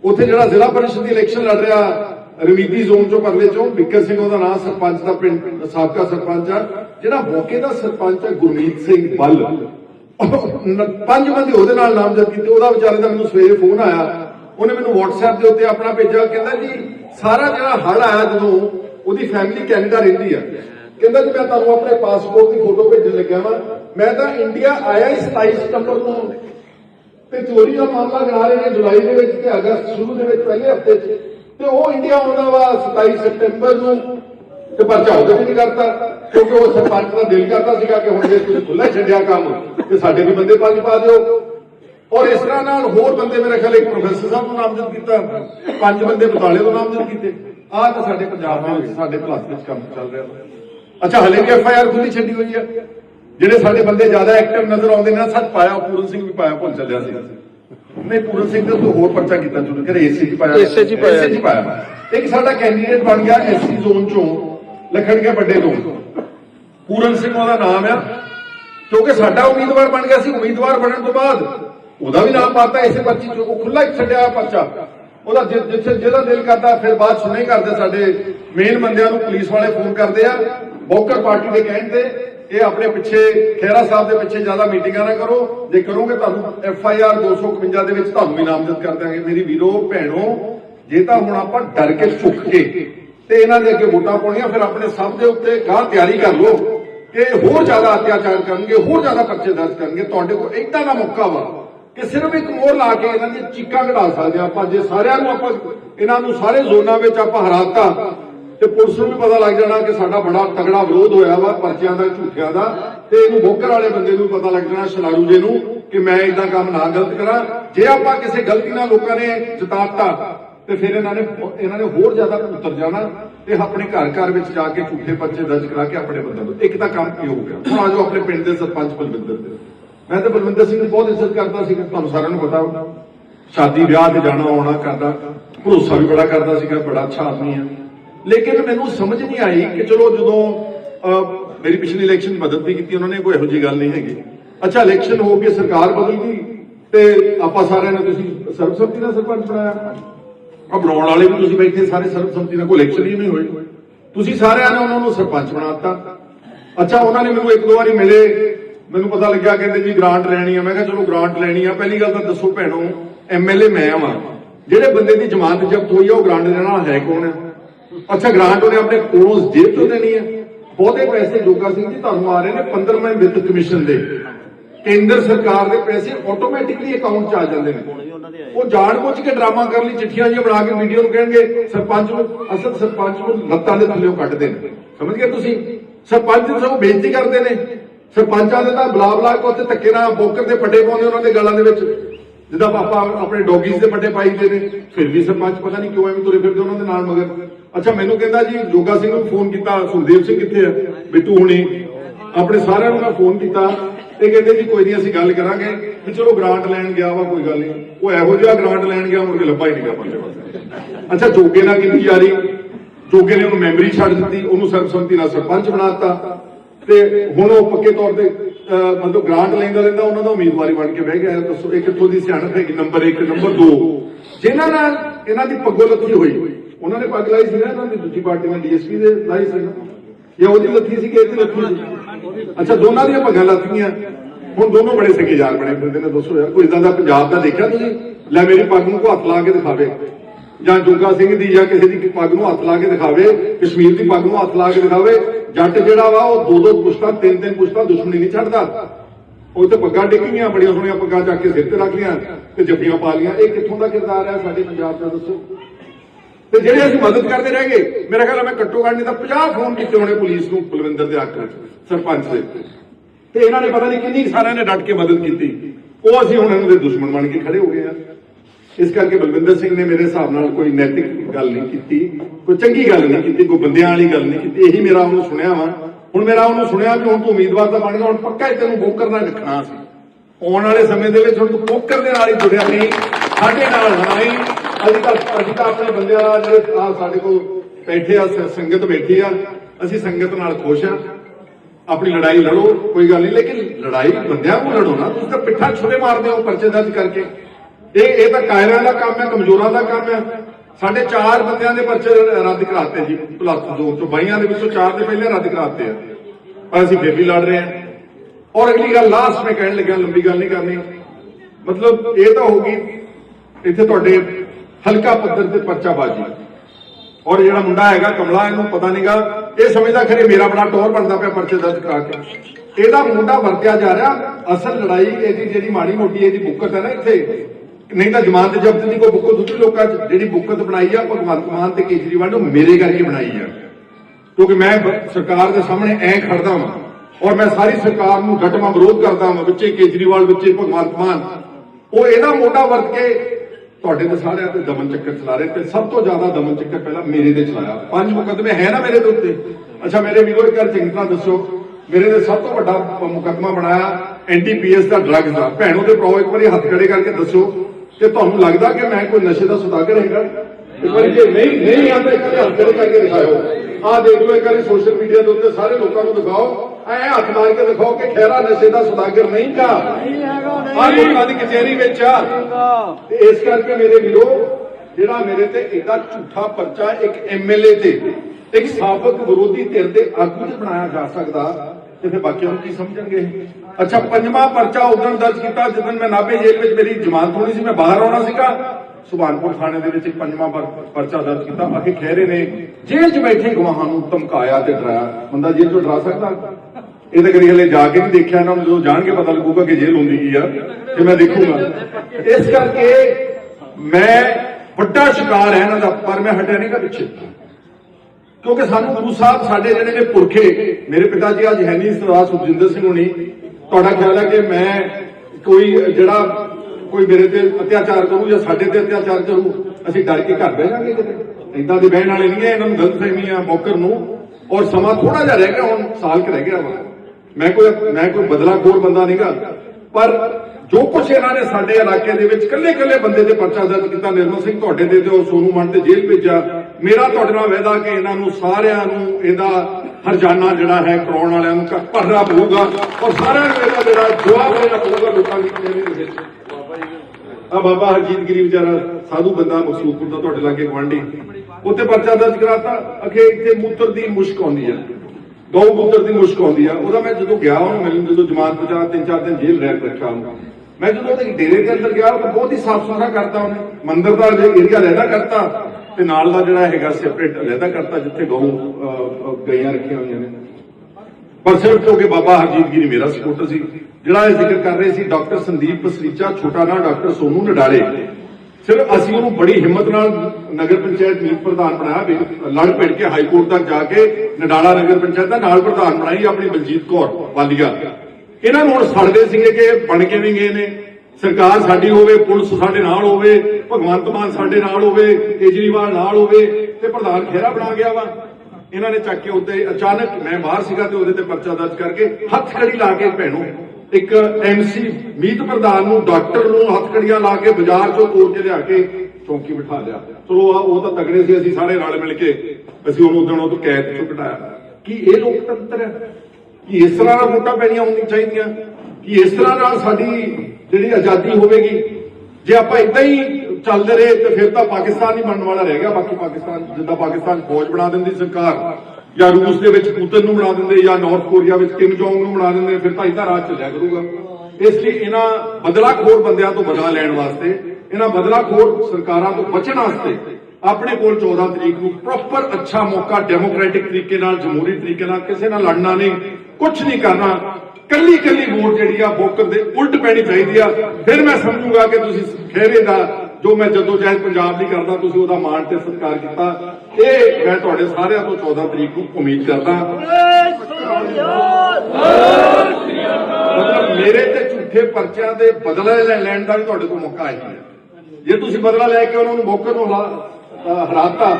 ਉੱਥੇ ਜਿਹੜਾ ਜ਼ਿਲ੍ਹਾ ਪਰਿਸ਼ਦ ਦੀ ਇਲੈਕਸ਼ਨ ਲੜ ਰਿਹਾ ਰਮੀਦੀ ਜ਼ੋਨ ਚੋਂ ਪਰਲੇ ਚੋਂ, ਬਿੱਕਰ ਸਿੰਘ ਉਹਦਾ ਨਾਮ ਸਰਪੰਚ ਦਾ ਪਿੰਡ, ਸਾਬਕਾ ਸਰਪੰਚ ਆ, ਜਿਹੜਾ ਮੌਕੇ ਦਾ ਸਰਪੰਚ ਆ ਗੁਰਮੀਤ ਸਿੰਘ ਬੱਲ। ਪੰਜ ਬੰਦੇ ਉਹਦੇ ਨਾਲ ਨਾਮਜ਼ਦ ਕੀਤੇ, ਉਹਦਾ ਵਿਚਾਰੇ ਦਾ ਮੈਨੂੰ ਸਵੇਰੇ ਫੋਨ ਆਇਆ। ਉਹਨੇ ਮੈਨੂੰ WhatsApp ਦੇ ਉੱਤੇ ਆਪਣਾ ਭੇਜਿਆ, ਕਹਿੰਦਾ ਜੀ, ਸਾਰਾ ਜਿਹੜਾ ਹੜ ਆਇਆ ਜਦੋਂ, ਉਹਦੀ ਫੈਮਿਲੀ ਕੈਨੇਡਾ ਰਹਿੰਦੀ ਆ। ਕਹਿੰਦਾ ਜੀ, ਮੈਂ ਤੁਹਾਨੂੰ ਆਪਣੇ ਪਾਸਪੋਰਟ ਦੀ ਫੋਟੋ ਭੇਜਣ ਲੱਗਿਆ ਵਾਂ। ਮੈਂ ਤਾਂ ਇੰਡੀਆ ਆਇਆ ਹੀ 27 ਸਤੰਬਰ ਨੂੰ। ਤੇ ਚੋਰੀ ਦਾ ਮਾਮਲਾ ਗਣਾ ਰਹੇ ਨੇ ਜੁਲਾਈ ਦੇ ਵਿੱਚ ਤੇ ਅਗਸਤ ਸ਼ੁਰੂ ਦੇ ਵਿੱਚ, ਪਹਿਲੇ ਹਫ਼ਤੇ 'ਚ। ਤੇ ਉਹ ਇੰਡੀਆ ਆਉਂਦਾ ਵਾ 27 ਸਤੰਬਰ ਨੂੰ ਤੇ ਪਰਚਾ ਉਹਦੇ ਵੀ ਨਹੀਂ ਕਰਤਾ। ਕਿਉਂਕਿ ਉਹ ਸਰਪੰਚ ਦਾ ਦਿਲ ਕਰਦਾ ਸੀਗਾ ਕਿ ਹੁਣ ਜੇ ਤੁਸੀਂ ਖੁੱਲਾ ਛੱਡਿਆ ਕੰਮ ਤੇ ਸਾਡੇ ਵੀ ਬੰਦੇ ਪੰਜ ਪਾ ਦਿਓ। ਔਰ ਇਸ ਤਰ੍ਹਾਂ ਨਾਲ ਹੋਰ ਬੰਦੇ ਮੇਰੇ ਖਿਆਲ ਇੱਕ ਪ੍ਰੋਫੈਸਰ ਸਾਹਿਬ ਨੂੰ ਨਾਮਜ਼ਦ ਕੀਤਾ ਪੰਜ ਬੰਦੇ ਬਤਾਲੇ ਤੋਂ ਨਾਮਜ਼ਦ ਕੀਤੇ। ਆਹ ਤਾਂ ਸਾਡੇ ਪੰਜਾਬ ਦੇ ਵਿੱਚ ਸਾਡੇ ਭਲਾਸ ਵਿੱਚ ਕੰਮ ਚੱਲ ਰਿਹਾ। ਅੱਛਾ ਹਲੇ ਵੀ ਐਫ ਆਈ ਆਰ ਖੁੱਲੀ ਛੱਡੀ ਹੋਈ ਹੈ ਜਿਹੜੇ ਸਾਡੇ ਬੰਦੇ ਜ਼ਿਆਦਾ ਐਕਟਿਵ ਨਜ਼ਰ ਆਉਂਦੇ ਨੇ ਸੱਚ ਪਾਇਆ ਪੂਰਨ ਸਿੰਘ ਵੀ ਪਾਇਆ ਭੁੱਲ ਚੱਲਿਆ ਸੀ। ਨਹੀਂ ਪੂਰਨ ਸਿੰਘ ਦੇ ਤੋਂ ਹੋਰ ਪਰਚਾ ਕੀਤਾ ਚੁਣ ਕੇ ਏਸੀ ਚ ਪਾਇਆ। 'ਚ ਹੀ ਪਾਇਆ। ਇੱਕ ਸਾਡਾ ਕੈਂਡੀਡੇਟ ਬਣ ਗਿਆ ਐਸਸੀ ਜ਼ੋਨ ਚੋਂ ਲਖਣਗੇ ਵੱਡੇ ਤੋਂ। ਪੂਰਨ ਸਿੰਘ ਉਹਦਾ ਨਾਮ ਆ, ਕਿਉਂਕਿ ਸਾਡਾ ਉਮੀਦਵਾਰ ਬਣ ਗਿਆ ਸੀ, ਉਮੀਦਵਾਰ ਬਣਨ ਤੋਂ ਬਾਅਦ ਉਹਦਾ ਵੀ ਨਾਮ ਪਾਤਾ, ਇਸੇ ਪਰਚੀ ਚ ਉਹ ਖੁੱਲਾ ਹੀ ਛੱਡਿਆ ਪਰਚਾ। ਉਹਦਾ ਜਿੱਥੇ ਜਿਹਦਾ ਦਿਲ ਕਰਦਾ, ਫਿਰ ਬਾਅਦ ਚ ਕਰਦੇ ਸਾਡੇ ਮੇਨ ਬੰਦਿਆਂ ਨੂੰ, ਪੁਲਿਸ ਵਾਲੇ ਫੋਨ ਕਰਦੇ ਆ, ਬੌਕਰ ਪਾਰਟੀ ਦੇ ਕਹਿਣ ਤੇ, ਇਹ ਆਪਣੇ ਪਿੱਛੇ ਖੇਰਾ ਸਾਹਿਬ ਦੇ ਪਿੱਛੇ ਜ਼ਿਆਦਾ ਮੀਟਿੰਗਾਂ ਨਾ ਕਰੋ, ਜੇ ਕਰੋਗੇ ਤੁਹਾਨੂੰ ਐਫ ਆਈ ਆਰ 251 ਦੇ ਵਿੱਚ ਤੁਹਾਨੂੰ ਵੀ ਨਾਮਜ਼ਦ ਕਰ ਦਿਆਂਗੇ। ਮੇਰੀ ਵੀਰੋ, ਭੈਣੋ, ਜੇ ਤਾਂ ਹੁਣ ਆਪਾਂ ਡਰ ਕੇ ਝੁੱਕ ਕੇ ਤੇ ਇਹਨਾਂ ਦੇ ਅੱਗੇ ਵੋਟਾਂ ਪਾਉਣੀਆਂ, ਫਿਰ ਆਪਣੇ ਸਭ ਦੇ ਉੱਤੇ ਗਾਂ ਤਿਆਰੀ ਕਰ ਲਓ ਕਿ ਹੋਰ ਜ਼ਿਆਦਾ ਅਤਿਆਚਾਰ ਕਰਨਗੇ, ਹੋਰ ਜ਼ਿਆਦਾ ਪਰਚੇ ਦਰਜ ਕਰਨਗੇ। ਤੁਹਾਡੇ ਕੋਲ ਏਦਾਂ ਦਾ ਮੌਕਾ ਵਾ ਕਿ ਸਿਰਫ ਇੱਕ ਮੋਹਰ ਲਾ ਕੇ ਇਹਨਾਂ ਦੀਆਂ ਚੀਕਾਂ ਕਢਾ ਸਕਦੇ ਆਪਾਂ ਜੇ ਸਾਰਿਆਂ ਨੂੰ ਆਪਾਂ ਇਹਨਾਂ ਨੂੰ ਸਾਰੇ ਜ਼ੋਨਾਂ ਵਿੱਚ ਆਪਾਂ ਹਰਾਤਾ ਤੇ ਪੁਲਿਸ ਨੂੰ ਵੀ ਪਤਾ ਲੱਗ ਜਾਣਾ ਕਿ ਸਾਡਾ ਬੜਾ ਤਗੜਾ ਵਿਰੋਧ ਹੋਇਆ ਵਾ ਪਰਚਿਆਂ ਦਾ, ਝੂਠਿਆਂ ਦਾ। ਤੇ ਇਹਨੂੰ ਬੋਕਰ ਵਾਲੇ ਬੰਦੇ ਨੂੰ ਪਤਾ ਲੱਗ ਜਾਣਾ, ਸ਼ਲਾਰੂ ਜੇ ਨੂੰ, ਕਿ ਮੈਂ ਇਦਾਂ ਕੰਮ ਨਾ ਗਲਤ ਕਰਾਂ। ਜੇ ਆਪਾਂ ਕਿਸੇ ਗਲਤੀ ਨਾਲ ਲੋਕਾਂ ਨੇ ਜਿਤਾਤਾ ਤੇ ਫਿਰ ਇਹਨਾਂ ਨੇ ਇਹਨਾਂ ਨੇ ਹੋਰ ਜ਼ਿਆਦਾ ਉਤਰ ਜਾਣਾ ਤੇ ਆਪਣੇ ਘਰ ਘਰ ਵਿੱਚ ਜਾ ਕੇ ਝੂਠੇ ਪਰਚੇ ਦਰਜ ਕਰਾ ਕੇ ਆਪਣੇ ਬੰਦਿਆਂ ਨੂੰ। ਇੱਕ ਤਾਂ ਕੰਮ ਕੀ ਹੋ ਗਿਆ। ਹੁਣ ਆਜੋ ਆਪਣੇ ਪਿੰਡ ਦੇ ਸਰਪੰਚ ਬਲਵਿੰਦਰ ਦੇ। ਮੈਂ ਤਾਂ ਬਲਵਿੰਦਰ ਸਿੰਘ ਨੂੰ ਬਹੁਤ ਇੱਜ਼ਤ ਕਰਦਾ ਸੀ ਤੁਹਾਨੂੰ ਸਾਰਿਆਂ ਨੂੰ ਪਤਾ ਸ਼ਾਦੀ, ਵਿਆਹ ਤੇ ਜਾਣਾ, ਆਉਣਾ ਕਰਦਾ ਭਰੋਸਾ ਵੀ ਬੜਾ ਕਰਦਾ ਸੀਗਾ, ਬੜਾ ਅੱਛਾ ਆਦਮੀ ਆ। ਲੇਕਿਨ ਮੈਨੂੰ ਸਮਝ ਨਹੀਂ ਆਈ ਕਿ ਚਲੋ ਜਦੋਂ ਮੇਰੀ ਪਿਛਲੀ ਇਲੈਕਸ਼ਨ ਮਦਦ ਵੀ ਕੀਤੀ, ਉਹਨਾਂ ਨੇ ਕੋਈ ਇਹੋ ਜਿਹੀ ਗੱਲ ਨਹੀਂ ਹੈਗੀ। ਅੱਛਾ ਇਲੈਕਸ਼ਨ ਹੋ ਕੇ ਸਰਕਾਰ ਬਦਲ ਗਈ ਤੇ ਆਪਾਂ ਸਾਰਿਆਂ ਨੇ ਤੁਸੀਂ ਸਰਬਸੰਮਤੀ ਨਾਲ ਸਰਪੰਚ ਬਣਾਇਆ। ਆ ਬਣਾਉਣ ਵਾਲੇ ਵੀ ਤੁਸੀਂ ਬੈਠੇ ਸਾਰੇ ਸਰਬਸੰਮਤੀ ਨਾਲ, ਕੋਈ ਇਲੈਕਸ਼ਨ ਹੀ ਨਹੀਂ ਹੋਈ। ਤੁਸੀਂ ਸਾਰਿਆਂ ਨੇ ਉਹਨਾਂ ਨੂੰ ਸਰਪੰਚ ਬਣਾਤਾ। ਅੱਛਾ, ਉਹਨਾਂ ਨੇ ਮੈਨੂੰ ਇੱਕ ਦੋ ਵਾਰੀ ਮਿਲੇ। ਮੈਨੂੰ ਪਤਾ ਲੱਗਿਆ, ਕਹਿੰਦੇ ਜੀ ਗ੍ਰਾਂਟ ਲੈਣੀ ਆ। ਮੈਂ ਕਿਹਾ ਚਲੋ ਗ੍ਰਾਂਟ ਲੈਣੀ ਆ। ਪਹਿਲੀ ਗੱਲ ਤਾਂ ਦੱਸੋ ਭੈਣੋ ਐਮਐਲਏ ਮੈਂ ਆ। ਜਿਹੜੇ ਬੰਦੇ ਦੀ ਜ਼ਮਾਨਤ ਜ਼ਬਤ ਹੋਈ ਆ, ਉਹ ਗ੍ਰਾਂਟ ਦੇਣ ਵਾਲਾ ਹੈ ਕੌਣ ਆ? ਅੱਛਾ ਗ੍ਰਾਂਟ ਉਹਨੇ ਆਪਣੇ ਕੋਲੋਂ ਜੇਬ ਤੋਂ ਦੇਣੀ ਹੈ ਬਹੁਤੇ ਪੈਸੇ ਜੋਗਾ ਸਿੰਘ ਜੀ ਤੁਹਾਨੂੰ ਆ ਰਹੇ ਨੇ 15ਵੇਂ ਵਿੱਤ ਕਮਿਸ਼ਨ ਦੇ। ਕੇਂਦਰ ਸਰਕਾਰ ਦੇ ਪੈਸੇ ਆਟੋਮੈਟਿਕਲੀ ਅਕਾਊਂਟ 'ਚ ਆ ਜਾਂਦੇ ਨੇ। ਉਹ ਜਾਣ ਬੁੱਝ ਕੇ ਡਰਾਮਾ ਕਰਨ ਲਈ ਚਿੱਠੀਆਂ ਜਿਹੀਆਂ ਬਣਾ ਕੇ ਵੀਡੀਓ ਨੂੰ ਕਹਿਣਗੇ, ਸਰਪੰਚ ਨੂੰ, ਅਸਲ ਸਰਪੰਚ ਨੂੰ ਲੱਤਾਂ ਦੇ ਥੱਲੇੋਂ ਕੱਢਦੇ ਨੇ। ਸਮਝ ਗਏ ਤੁਸੀਂ? ਸਰਪੰਚ ਨੂੰ ਸਗੋਂ ਬੇਇੱਜ਼ਤੀ ਕਰਦੇ ਨੇ। ਸਰਪੰਚਾਂ ਦੇ ਤਾਂ ਬਲਾ ਬਲਾ ਕੇ ਉੱਥੇ ਧੱਕੇ ਨਾਲ ਬੋਕਰ ਦੇ ਪੱਡੇ ਪਾਉਂਦੇ ਉਹਨਾਂ ਦੇ ਗਲਾਂ ਦੇ ਵਿੱਚ। ਜਿੱਦਾਂ ਪਾਪਾ ਆਪਣੇ ਡੌਗੀਜ਼ ਦੇ ਪੱਡੇ ਪਾਈਦੇ ਨੇ, ਫਿਰ ਵੀ ਸਰਪੰਚ ਪਤਾ ਨਹੀਂ ਕਿਉਂ ਐਵੇਂ ਤੁਰੇ ਫਿਰਦੇ ਉਹਨਾਂ ਦੇ ਨਾਲ ਮਗਰ। ਅੱਛਾ, ਮੈਨੂੰ ਕਹਿੰਦਾ ਜੀ, ਜੋਗਾ ਸਿੰਘ ਨੂੰ ਫੋਨ ਕੀਤਾ, ਸੁਖਦੇਵ ਸਿੰਘ ਕਿੱਥੇ ਆ? ਵੀ ਤੂੰ ਹੁਣੀ। ਆਪਣੇ ਸਾਰਿਆਂ ਨੂੰ ਮੈਂ ਫੋਨ ਕੀਤਾ। ਤੇ ਕਹਿੰਦੇ ਜੀ ਕੋਈ ਨਹੀਂ, ਅਸੀਂ ਗੱਲ ਕਰਾਂਗੇ। ਵੀ ਚਲੋ ਗ੍ਰਾਂਟ ਲੈਣ ਗਿਆ ਵਾ, ਕੋਈ ਗੱਲ ਨਹੀਂ। ਉਹ ਇਹੋ ਜਿਹਾ ਗ੍ਰਾਂਟ ਲੈਣ ਗਿਆ, ਮੁੜ ਕੇ ਲੱਭਾ ਹੀ ਨਹੀਂ ਗਿਆ ਪੱਲੇ ਪਾਸੇ। ਅੱਛਾ, ਜੋਗੇ ਨਾਲ ਕੀਤੀ ਯਾਰੀ? ਜੋਗੇ ਨੇ ਉਹਨੂੰ ਮੈਂਬਰੀ ਛੱਡ ਦਿੱਤੀ, ਉਹਨੂੰ ਸਰਬਸੰਮਤੀ ਨਾਲ ਸਰਪੰਚ ਬਣਾਤਾ ਤੇ ਹੁਣ ਉਹ ਪੱਕੇ ਤੌਰ ਤੇ ਮਤਲਬ ਗ੍ਰਾਂਟ ਲੈਂਦਾ ਰਹਿੰਦਾ, ਉਹਨਾਂ ਦਾ ਉਮੀਦਵਾਰੀ ਬਣ ਕੇ ਬਹਿ ਗਿਆ। ਦੱਸੋ, ਇਹ ਕਿੱਥੋਂ ਦੀ ਸਿਆਣਪ ਹੈ ਨੰਬਰ 1 ਨੰਬਰ 2 ਜਿਨ੍ਹਾਂ ਨਾਲ ਇਹਨਾਂ ਦੀ ਪੱਗੋ ਲੱਥੀ ਹੋਈ, ਉਹਨਾਂ ਨੇ ਪੱਗ ਲਾਈ ਸੀ ਨਾ ਇਹਨਾਂ ਦੀ, ਦੂਜੀ ਪਾਰਟੀ ਨੇ ਡੀਐਸਪੀ ਦੇ ਲਾਈ ਸੀ। ਇਹ ਉਹਦੀ ਲੱਥੀ ਸੀ ਕਿ ਇਹਦੀ ਲੱਥੀ ਸੀ? ਅੱਛਾ, ਦੋਨਾਂ ਦੀਆਂ ਪੱਗਾਂ ਲੱਥੀਆਂ ਹੁਣ ਦੋਨੋਂ ਬੜੇ ਸਕੇ ਯਾਰ ਬਣੇ ਫਿਰਦੇ ਨੇ, ਦੱਸੋ ਯਾਰ, ਕੋਈ ਇਦਾਂ ਦਾ ਪੰਜਾਬ ਦਾ ਦੇਖਿਆ ਤੁਸੀਂ? ਲੈ ਮੇਰੀ ਪੱਗ ਨੂੰ ਹੱਥ ਲਾ ਕੇ ਦਿਖਾਵੇ। ਜਾਂ ਜੋਗਾ ਸਿੰਘ ਦੀ ਜਾਂ ਕਿਸੇ ਦੀ ਪੱਗ ਨੂੰ ਹੱਥ ਲਾ ਕੇ ਦਿਖਾਵੇ, ਕਸ਼ਮੀਰ ਦੀ ਪੱਗ ਨੂੰ ਹੱਥ ਲਾ ਕੇ ਦਿਖਾਵੇ। ਜੱਟ ਜਿਹੜਾ ਵਾ, ਉਹ ਦੋ ਦੋ ਪੁਸ਼ਤਾਂ ਤਿੰਨ ਤਿੰਨ ਪੁਸ਼ਤਾਂ ਦੁਸ਼ਮਣੀ ਨਹੀਂ ਛੱਡਦਾ। ਉਹ ਤੇ ਪੱਗਾਂ ਡਿੱਗੀਆਂ, ਬੜੀਆਂ ਸੋਹਣੀਆਂ ਪੱਗਾਂ ਚੱਕ ਕੇ ਸਿਰ ਤੇ ਰੱਖ ਲਿਆ ਤੇ ਜੱਫੀਆਂ ਪਾ ਲੀਆਂ। ਇਹ ਕਿੱਥੋਂ ਦਾ ਕਿਰਦਾਰ ਹੈ ਸਾਡੇ ਪੰਜਾਬ ਦਾ, ਦੱਸੋ? ਤੇ ਜਿਹੜੇ ਅਸੀਂ ਮਦਦ ਕਰਦੇ ਰਹਿ ਗਏ, ਮੇਰਾ ਖਿਆਲ ਹੈ ਮੈਂ ਘੱਟੋ ਘੱਟ ਨਹੀਂ ਤਾਂ 50 ਫੋਨ ਕੀਤੇ ਹੋਣੇ ਪੁਲਿਸ ਨੂੰ, ਬਲਵਿੰਦਰ ਦੇ ਹੱਕ ਸਰਪੰਚ ਦੇ। ਤੇ ਇਹਨਾਂ ਨੇ ਪਤਾ ਨਹੀਂ ਕਿੰਨੀ ਸਾਰਿਆਂ ਨੇ ਡਟ ਕੇ ਮਦਦ ਕੀਤੀ। ਉਹ ਅਸੀਂ ਹੁਣ ਇਹਨਾਂ ਦੇ ਦੁਸ਼ਮਣ ਬਣ ਕੇ ਖੜੇ ਹੋ ਗਏ ਆ। ਇਸ ਕਰਕੇ ਬਲਵਿੰਦਰ ਸਿੰਘ ਨੇ ਮੇਰੇ ਹਿਸਾਬ ਨਾਲ ਕੋਈ ਨੈਤਿਕ ਗੱਲ ਨਹੀਂ ਕੀਤੀ, ਕੋਈ ਚੰਗੀ ਗੱਲ ਨਹੀਂ ਕੀਤੀ, ਕੋਈ ਬੰਦਿਆਂ ਵਾਲੀ ਗੱਲ ਨਹੀਂ ਕੀਤੀ। ਇਹੀ ਮੇਰਾ ਉਹਨੂੰ ਸੁਣਿਆ ਵਾ। ਹੁਣ ਮੇਰਾ ਉਹਨੂੰ ਸੁਣਿਆ ਵੀ ਹੁਣ ਤੂੰ ਉਮੀਦਵਾਰ ਦਾ ਬਣ ਗਿਆ, ਹੁਣ ਪੱਕਾ ਹੀ ਤੈਨੂੰ ਬੋਕਰ ਨਾਲ ਰੱਖਣਾ ਸੀ। ਆਉਣ ਵਾਲੇ ਸਮੇਂ ਦੇ ਵਿੱਚ ਹੁਣ ਤੂੰ ਬੋਕਰ ਦੇ ਨਾਲ ਹੀ ਜੁੜਿਆ ਨਹੀਂ ਸਾਡੇ ਨਾਲ ਨਾ ਹੀ ਅਸੀਂ ਤਾਂ ਅਸੀਂ ਤਾਂ ਆਪਣੇ ਬੰਦਿਆਂ ਨਾਲ ਜਿਹੜੇ ਆ ਸਾਡੇ ਕੋਲ ਬੈਠੇ ਆ ਸੰਗਤ ਬੈਠੀ ਆ, ਅਸੀਂ ਸੰਗਤ ਨਾਲ ਖੁਸ਼ ਆ। ਆਪਣੀ ਲੜਾਈ ਲੜੋ, ਕੋਈ ਗੱਲ ਨਹੀਂ, ਲੇਕਿਨ ਲੜਾਈ ਬੰਦਿਆਂ ਨੂੰ ਲੜੋ ਨਾ। ਤੁਸੀਂ ਤਾਂ ਪਿੱਠਾ ਛੁਰੇ ਮਾਰਦੇ ਹੋ ਪਰਚੇ ਦਰਜ ਕਰਕੇ। ਇਹ ਇਹ ਤਾਂ ਕਾਇਰਾਂ ਦਾ ਕੰਮ ਹੈ ਕਮਜ਼ੋਰਾਂ ਦਾ ਕੰਮ ਹੈ ਸਾਡੇ ਚਾਰ ਬੰਦਿਆਂ ਦੇ ਪਰਚੇ ਰੱਦ ਕਰਾਤੇ ਜੀ ਪਲੱਸ ਦੋ ਤੋਂ ਬਾਈਆਂ ਦੇ ਵਿੱਚੋਂ ਚਾਰ ਦੇ ਪਹਿਲੇ ਰੱਦ ਕਰਾਤੇ ਆ। ਪਰ ਅਸੀਂ ਫਿਰ ਵੀ ਲੜ ਰਹੇ ਹਾਂ ਔਰ ਅਗਲੀ ਗੱਲ ਲਾਸਟ ਮੈਂ ਕਹਿਣ ਲੱਗਾ ਲੰਬੀ ਗੱਲ ਨਹੀਂ ਕਰਨੀ। ਮਤਲਬ ਇਹ ਤਾਂ ਹੋ ਗਈ, ਇੱਥੇ ਤੁਹਾਡੇ ਹਲਕਾ ਪੱਧਰ ਤੇ ਪਰਚਾਬਾਜ਼ੀ। ਔਰ ਜਿਹੜਾ ਮੁੰਡਾ ਹੈਗਾ, ਕਮਲਾ, ਇਹਨੂੰ ਪਤਾ ਨਹੀਂਗਾ ਇਹ ਸਮਝਦਾ ਖਰੇ ਮੇਰਾ ਬੜਾ ਟੋਰ ਬਣਦਾ ਪਿਆ ਪਰਚੇ ਦਰਜ ਕਰਾ ਕੇ। ਇਹਦਾ ਮੁੰਡਾ ਵਰਤਿਆ ਜਾ ਰਿਹਾ ਅਸਲ ਲੜਾਈ ਇਹਦੀ ਜਿਹੜੀ ਮਾੜੀ ਮੋਟੀ ਇਹਦੀ ਬੁੱਕਤ ਹੈ ਨਾ ਇੱਥੇ। ਨਹੀਂ ਤਾਂ ਜ਼ਮਾਨਤ ਜ਼ਬਤ ਦੀ ਕੋਈ ਬੁੱਕਤ ਦੂਜੀ ਲੋਕਾਂ 'ਚ। ਜਿਹੜੀ ਬੁੱਕਤ ਬਣਾਈ ਆ, ਭਗਵੰਤ ਮਾਨ ਤੇ ਕੇਜਰੀਵਾਲ ਨੂੰ ਮੇਰੇ ਕਰਕੇ ਬਣਾਈ ਆ। ਕਿਉਂਕਿ ਮੈਂ ਸਰਕਾਰ ਦੇ ਸਾਹਮਣੇ ਐ ਖੜਦਾ ਵਾਂ। ਔਰ ਮੈਂ ਸਾਰੀ ਸਰਕਾਰ ਨੂੰ ਡਟਵਾ ਵਿਰੋਧ ਕਰਦਾ ਵਾਂ, ਵਿੱਚੇ ਕੇਜਰੀਵਾਲ, ਵਿੱਚੇ ਭਗਵੰਤ ਮਾਨ। ਉਹ ਇਹਦਾ ਮੋਢਾ ਵਰਤ ਕੇ ਤੁਹਾਡੇ ਤੇ ਸਾਰਿਆਂ ਤੇ ਦਮਨ ਚੱਕਰ ਚਲਾ ਰਹੇ ਤੇ ਸਭ ਤੋਂ ਜ਼ਿਆਦਾ ਦਮਨ ਚੱਕਰ ਪਹਿਲਾਂ ਮੇਰੇ ਤੇ ਚਲਾਇਆ। ਪੰਜ ਮੁਕੱਦਮੇ ਹੈ ਨਾ ਮੇਰੇ ਦੇ ਉੱਤੇ। ਅੱਛਾ, ਮੇਰੇ ਵੀਰੋ, ਇੱਕ ਵਾਰ ਚੰਗੀ ਤਰ੍ਹਾਂ ਦੱਸੋ ਮੇਰੇ ਤੇ ਸਭ ਤੋਂ ਵੱਡਾ ਪ- ਬਣਾਇਆ ਐਨਟੀਪੀਐਸ ਦਾ ਡਰੱਗਸ ਦਾ। ਭੈਣੋ ਦੇ ਪ੍ਰੋ ਇੱਕ ਵਾਰੀ ਹੱਥ ਖੜੇ ਕਰਕੇ ਦੱਸੋ ਕਿ ਤੁਹਾਨੂੰ ਲੱਗਦਾ ਕਿ ਮੈਂ ਕੋਈ ਨਸ਼ੇ ਦਾ ਸੁਦਾਗਰ ਹੈਗਾ? ਇੱਕ ਵਾਰੀ ਜੇ ਨਹੀਂ ਨਹੀਂ ਆਉਂਦਾ ਇੱਕ ਵਾਰੀ ਹੱਥ ਖੜੇ ਕਰਕੇ ਦਿਖਾਓ ਆਹ ਦੇਖ ਲਓ, ਇੱਕ ਵਾਰੀ ਸੋਸ਼ਲ ਮੀਡੀਆ ਦੇ ਉੱਤੇ ਸਾਰੇ ਲੋਕਾਂ ਨੂੰ ਦਿਖਾਓ। ਐ ਹੱਥ ਮਾਰ ਕੇ ਦਿਖਾਓ ਕਿ ਖੈਰਾ ਨਸ਼ੇ ਦਾ ਸੁਦਾਗਰ ਨਹੀਂ ਕਾ ਆਹ ਲੋਕਾਂ ਦੀ ਕਚਹਿਰੀ ਵਿੱਚ ਆ। ਤੇ ਇਸ ਕਰਕੇ ਮੇਰੇ ਵੀਰੋ ਜਿਹੜਾ ਮੇਰੇ ਤੇ ਇਹਦਾ ਝੂਠਾ ਪਰਚਾ ਇੱਕ ਐਮਐਲਏ ਤੇ ਇੱਕ ਸਾਬਕ ਵਿਰੋਧੀ ਧਿਰ ਦੇ ਆਗੂ ਤੇ ਬਣਾਇਆ ਜਾ ਸਕਦਾ। ਤੇ ਫਿਰ ਬਾਕੀਆਂ ਨੂੰ ਕੀ ਸਮਝਣਗੇ? ਅੱਛਾ, ਪੰਜਵਾਂ ਪਰਚਾ ਉਦੋਂ ਦਰਜ ਕੀਤਾ ਜਦੋਂ ਮੈਂ ਨਾਭੇ ਜੇਲ੍ਹ ਵਿੱਚ ਮੇਰੀ ਜ਼ਮਾਨਤ ਹੋਣੀ ਸੀ, ਮੈਂ ਬਾਹਰ ਆਉਣਾ ਸੀਗਾ। ਸੁਭਾਨਪੁਰ ਥਾਣੇ ਦੇ ਵਿੱਚ ਇੱਕ ਪੰਜਵਾਂ ਪਰਚਾ ਦਰਜ ਕੀਤਾ। ਆਖੇ ਖਹਿਰੇ ਨੇ ਜੇਲ੍ਹ 'ਚ ਬੈਠੇ ਗਵਾਹਾਂ ਨੂੰ ਧਮਕਾਇਆ ਤੇ ਡਰਾਇਆ। ਬੰਦਾ ਜੇਲ੍ਹ 'ਚੋਂ ਡਰਾ ਸਕਦਾ? ਇਹ ਤਾਂ ਕਦੀ ਹਲੇ ਜਾ ਕੇ ਨਹੀਂ ਦੇਖਿਆ ਇਹਨਾਂ ਨੂੰ। ਜਦੋਂ ਜਾਣਗੇ, ਪਤਾ ਲੱਗੂਗਾ ਕਿ ਜੇਲ੍ਹ ਹੁੰਦੀ ਕੀ ਆ, ਤੇ ਮੈਂ ਦੇਖੂਗਾ। ਇਸ ਕਰਕੇ ਮੈਂ ਵੱਡਾ ਸ਼ਿਕਾਰ ਹੈ ਇਹਨਾਂ ਦਾ, ਪਰ ਮੈਂ ਹਟਿਆ ਨਹੀਂ ਪਿੱਛੇ। ਕਿਉਂਕਿ ਸਾਨੂੰ ਗੁਰੂ ਸਾਹਿਬ ਸਾਡੇ ਜਿਹੜੇ ਨੇ ਪੁਰਖੇ, ਮੇਰੇ ਪਿਤਾ ਜੀ ਅੱਜ ਹੈ ਨਹੀਂ ਸਰਦਾਰ ਸੁਖਜਿੰਦਰ ਸਿੰਘ ਹੁਣੀ। ਤੁਹਾਡਾ ਖਿਆਲ ਹੈ ਕਿ ਮੈਂ ਕੋਈ ਜਿਹੜਾ ਕੋਈ ਮੇਰੇ ਤੇ ਅਤਿਆਚਾਰ ਕਰੂ ਜਾਂ ਸਾਡੇ ਤੇ ਅਤਿਆਚਾਰ ਕਰੂ, ਅਸੀਂ ਡਰ ਕੇ ਘਰ ਬਹਿ ਜਾਾਂਗੇ ਕਿਤੇ? ਇਦਾਂ ਦੇ ਬਹਿਣ ਵਾਲੇ ਨਹੀਂ ਹੈ, ਇਹਨਾਂ ਨੂੰ ਗਲਤਫਹਿਮੀ ਆ ਮੌਕਰ ਨੂੰ। ਔਰ ਸਮਾਂ ਥੋੜਾ ਜਿਹਾ ਰਹਿ ਗਿਆ, ਹੁਣ ਸਾਲ ਕੁ ਰਹਿ ਗਿਆ ਵਾ। ਮੈਂ ਕੋਈ ਮੈਂ ਕੋਈ ਬਦਲਾਖੋਰ ਬੰਦਾ ਨਹੀਂਗਾ। ਪਰ ਜੋ ਕੁਛ ਇਹਨਾਂ ਨੇ ਸਾਡੇ ਇਲਾਕੇ ਦੇ ਵਿੱਚ ਕੱਲੇ ਕੱਲੇ ਬੰਦੇ ਤੇ ਪਰਚਾ ਦਰਜ ਕੀਤਾ, ਨਿਰਮਲ ਸਿੰਘ ਤੁਹਾਡੇ ਦੇ ਤੇ ਉਹ ਸੋਨੂ ਮਨ ਤੇ ਜੇਲ੍ਹ ਭੇਜਿਆ। ਮੇਰਾ ਤੁਹਾਡੇ ਨਾਲ ਵਾਅਦਾ ਕਿ ਇਹਨਾਂ ਨੂੰ ਸਾਰਿਆਂ ਨੂੰ ਇਹਦਾ ਹਰਜਾਨਾ ਜਿਹੜਾ ਹੈ ਕਰਾਉਣ ਵਾਲਿਆਂ ਨੂੰ ਭਰਨਾ ਪਊਗਾ ਔਰ ਸਾਰਿਆਂ ਨੂੰ ਇਹਦਾ ਜਿਹੜਾ ਜਵਾਬ ਦੇਣਾ ਪਊਗਾ ਲੋਕਾਂ ਦੀ ਕਚਹਿਰੀ ਦੇ ਆ ਬਾਬਾ ਹਰਜੀਤ ਗਿਰੀ ਵਿਚਾਰਾ ਸਾਧੂ ਬੰਦਾ ਮਕਸੂਦਪੁਰ ਦਾ ਤੁਹਾਡੇ ਲਾਗੇ ਗਵਾਂਢੀ ਉੱਥੇ ਪਰਚਾ ਦਰਜ ਕਰਾਤਾ। ਅਖੇ ਇੱਥੇ ਮੂਤਰ ਦੀ ਮੁਸ਼ਕ ਆਉਂਦੀ ਹੈ ਗਊ ਮੂਤਰ ਦੀ ਮੁਸ਼ਕ ਆਉਂਦੀ ਆ। ਉਹਦਾ ਮੈਂ ਜਦੋਂ ਗਿਆ ਉਹਨੂੰ ਮੈਨੂੰ ਜਦੋਂ ਜਮਾਤ ਬਚਾ ਤਿੰਨ ਚਾਰ ਦਿਨ ਜੇਲ੍ਹ ਰਹਿ ਰੱਖਿਆ ਮੈਂ ਜਦੋਂ ਉਹਦੇ ਡੇਰੇ ਦੇ ਅੰਦਰ ਗਿਆ, ਉਹ ਬਹੁਤ ਹੀ ਸਾਫ਼ ਸੁਥਰਾ ਕਰਤਾ ਉਹਨੇ। ਮੰਦਿਰ ਦਾ ਏਰੀਆ ਰਹਿਦਾ ਕਰਤਾ। ਤੇ ਨਾਲ ਦਾ ਜਿਹੜਾ ਹੈਗਾ ਸੈਪਰੇਟ ਰਹਿਦਾ ਕਰਤਾ ਜਿੱਥੇ ਗਊ ਗਈਆਂ ਰੱਖੀਆਂ ਹੋਈਆਂ ਨੇ। ਪਰ ਸਿਰਫ ਕਿਉਂਕਿ ਬਾਬਾ ਹਰਜੀਤ ਗਿਰੀ ਮੇਰਾ ਸਪੋਰਟਰ ਸੀ। ਜਿਹੜਾ ਇਹ ਜ਼ਿਕਰ ਕਰ ਰਹੇ ਸੀ, ਡਾਕਟਰ ਸੰਦੀਪ ਪਸਰੀਚਾ, ਛੋਟਾ ਨਾਂ ਡਾਕਟਰ ਸੋਨੂ ਨਡਾਲੇ। ਸਿਰਫ ਅਸੀਂ ਉਹਨੂੰ ਬੜੀ ਹਿੰਮਤ ਨਾਲ ਨਗਰ ਪੰਚਾਇਤ ਮੀਤ ਪ੍ਰਧਾਨ ਬਣਾਇਆ ਲੜ ਭਿੜ ਕੇ ਹਾਈ ਕੋਰਟ ਤੱਕ ਜਾ ਕੇ ਨਡਾਲਾ ਨਗਰ ਪੰਚਾਇਤ ਦਾ ਨਾਲ ਪ੍ਰਧਾਨ ਬਣਾਈ ਆਪਣੀ ਬਲਜੀਤ ਕੌਰ ਵਾਲੀਆ ਇਹਨਾਂ ਨੂੰ ਹੁਣ ਸੜਦੇ ਸੀਗੇ ਕਿ ਬਣ ਕੇ ਵੀ ਗਏ ਨੇ। ਸਰਕਾਰ ਸਾਡੀ ਹੋਵੇ, ਪੁਲਿਸ ਸਾਡੇ ਨਾਲ ਹੋਵੇ, ਭਗਵੰਤ ਮਾਨ ਸਾਡੇ ਨਾਲ ਹੋਵੇ, ਕੇਜਰੀਵਾਲ ਨਾਲ ਹੋਵੇ ਤੇ ਪ੍ਰਧਾਨ ਖੇਰਾ ਬਣਾ ਗਿਆ ਵਾ। ਇਹਨਾਂ ਨੇ ਚੱਕ ਕੇ ਉੱਤੇ ਅਚਾਨਕ ਮੈਂ ਬਾਹਰ ਸੀਗਾ ਤੇ ਉਹਦੇ ਤੇ ਪਰਚਾ ਦਰਜ ਕਰਕੇ ਹੱਥ ਖੜੀ ਲਾ ਕੇ ਭੈਣੋ, ਇੱਕ ਐਮਸੀ ਮੀਤ ਪ੍ਰਧਾਨ ਨੂੰ, ਡਾਕਟਰ ਨੂੰ ਹੱਥ ਖੜੀਆਂ ਲਾ ਕੇ ਬਾਜ਼ਾਰ ਚੋਂ ਤੋੜ ਕੇ ਲਿਆ ਕੇ ਚੌਂਕੀ ਬਿਠਾ ਲਿਆ। ਚਲੋ ਆ, ਉਹ ਤਾਂ ਤਗੜੇ ਸੀ, ਅਸੀਂ ਸਾਰੇ ਨਾਲ ਮਿਲ ਕੇ ਅਸੀਂ ਉਹਨੂੰ ਉਦੋਂ ਉਹ ਤੋਂ ਕੈਦ ਚੋਂ ਕਢਾਇਆ। ਕੀ ਇਹ ਲੋਕਤੰਤਰ ਹੈ? ਕਿ ਇਸ ਤਰ੍ਹਾਂ ਦਾ ਵੋਟਾਂ ਪੈਣੀਆਂ ਹੋਣੀਆਂ ਚਾਹੀਦੀਆਂ? ਕਿ ਇਸ ਤਰ੍ਹਾਂ ਨਾਲ ਸਾਡੀ ਜਿਹੜੀ ਆਜ਼ਾਦੀ ਹੋਵੇਗੀ, ਜੇ ਆਪਾਂ ਇਦਾਂ ਹੀ ਚੱਲਦੇ ਰਹੇ, ਤੇ ਫਿਰ ਤਾਂ ਪਾਕਿਸਤਾਨ ਹੀ ਬਣਨ ਵਾਲਾ ਰਹਿ ਗਿਆ। ਬਾਕੀ ਪਾਕਿਸਤਾਨ, ਜਿੱਦਾਂ ਪਾਕਿਸਤਾਨ ਫੌਜ ਬਣਾ ਦਿੰਦੀ ਸਰਕਾਰ, ਜਾਂ ਰੂਸ ਦੇ ਵਿੱਚ ਪੁਤਨ ਨੂੰ ਬਣਾ ਦਿੰਦੇ, ਜਾਂ ਨਾਰਥ ਕੋਰੀਆ ਵਿੱਚ ਕਿਮ ਜੋਂਗ ਨੂੰ ਬਣਾ ਦਿੰਦੇ, ਫਿਰ ਤਾਂ ਇਦਾਂ ਰਾਜ ਚੱਲਿਆ ਕਰੂਗਾ। ਇਸ ਲਈ ਇਹਨਾਂ ਬਦਲਾਖੋਰ ਬੰਦਿਆਂ ਤੋਂ ਬਦਲਾ ਲੈਣ ਵਾਸਤੇ, ਇਹਨਾਂ ਬਦਲਾਖੋਰ ਸਰਕਾਰਾਂ ਤੋਂ ਬਚਣ ਵਾਸਤੇ ਆਪਣੇ ਕੋਲ 14 ਤਰੀਕ ਨੂੰ ਪ੍ਰੋਪਰ ਅੱਛਾ ਮੌਕਾ ਡੈਮੋਕ੍ਰੈਟਿਕ ਤਰੀਕੇ ਨਾਲ, ਜਮਹੂਰੀ ਤਰੀਕੇ ਨਾਲ ਕਿਸੇ ਨਾਲ ਲੜਨਾ ਨਹੀਂ ਕੁਝ ਨਹੀਂ ਕਰਨਾ। ਕੱਲੀ ਕੱਲੀ ਵੋਟ ਜਿਹੜੀ ਆ ਬੋਕਰ ਦੇ ਉਲਟ ਪੈਣੀ ਚਾਹੀਦੀ ਆ। ਫਿਰ ਮੈਂ ਸਮਝੂਗਾ ਕਿ ਤੁਸੀਂ ਖੇਰੇ ਦਾ, ਜੋ ਮੈਂ ਜਦੋਂ ਜਹਿਦ ਪੰਜਾਬ ਦੀ ਕਰਦਾ, ਤੁਸੀਂ ਉਹਦਾ ਮਾਣ ਤੇ ਸਤਿਕਾਰ ਕੀਤਾ। ਇਹ ਮੈਂ ਤੁਹਾਡੇ ਸਾਰਿਆਂ ਤੋਂ 14 ਤਰੀਕ ਨੂੰ ਉਮੀਦ ਕਰਦਾ। ਮਤਲਬ ਮੇਰੇ ਤੇ ਝੂਠੇ ਪਰਚਿਆਂ ਦੇ ਬਦਲੇ ਲੈ- ਲੈਣ ਦਾ ਵੀ ਤੁਹਾਡੇ ਕੋਲ ਮੌਕਾ ਆਇਆ ਹੈ। ਜੇ ਤੁਸੀਂ ਬਦਲਾ ਲੈ ਕੇ ਉਹਨਾਂ ਨੂੰ ਮੌਕੇ ਤੋਂ ਹਰਾਤਾ